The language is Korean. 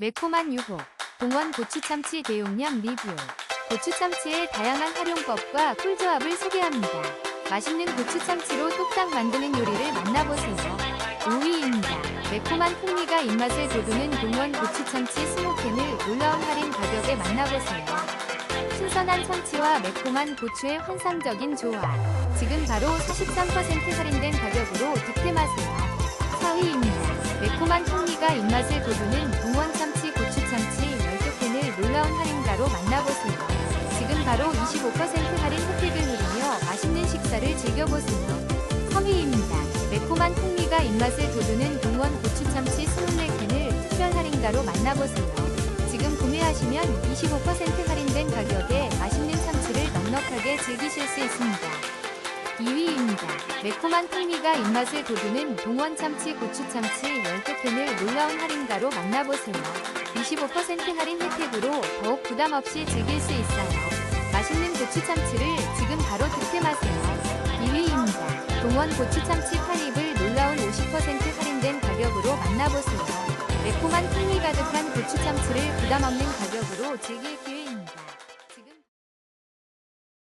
매콤한 유혹, 동원 고추참치 대용량 리뷰. 고추참치의 다양한 활용법과 꿀조합을 소개합니다. 맛있는 고추참치로 뚝딱 만드는 요리를 만나보세요. 5위입니다. 매콤한 풍미가 입맛을 돋우는 동원 고추참치 스모캔을 놀라운 할인 가격에 만나보세요. 신선한 참치와 매콤한 고추의 환상적인 조합. 지금 바로 43% 할인된 가격으로 득템하세요. 4위입니다. 매콤한 풍미가 입맛을 돋우는 동원 참치 고추참치 12캔을 놀라운 할인가로 만나보세요. 지금 바로 25% 할인 혜택을 누리며 맛있는 식사를 즐겨보세요. 3위입니다. 매콤한 풍미가 입맛을 돋우는 동원 고추참치 24캔을 특별 할인가로 만나보세요. 지금 구매하시면 25% 할인된 가격에 맛있는 참치를 넉넉하게 즐기실 수 있습니다. 2위입니다. 매콤한 풍미가 입맛을 돋우는 동원 참치 고추 참치 12캔을 놀라운 할인가로 만나보세요. 25% 할인 혜택으로 더욱 부담 없이 즐길 수 있어요. 맛있는 고추 참치를 지금 바로 득템하세요. 2위입니다. 동원 고추 참치 8입을 놀라운 50% 할인된 가격으로 만나보세요. 매콤한 풍미 가득한 고추 참치를 부담 없는 가격으로 즐길 기회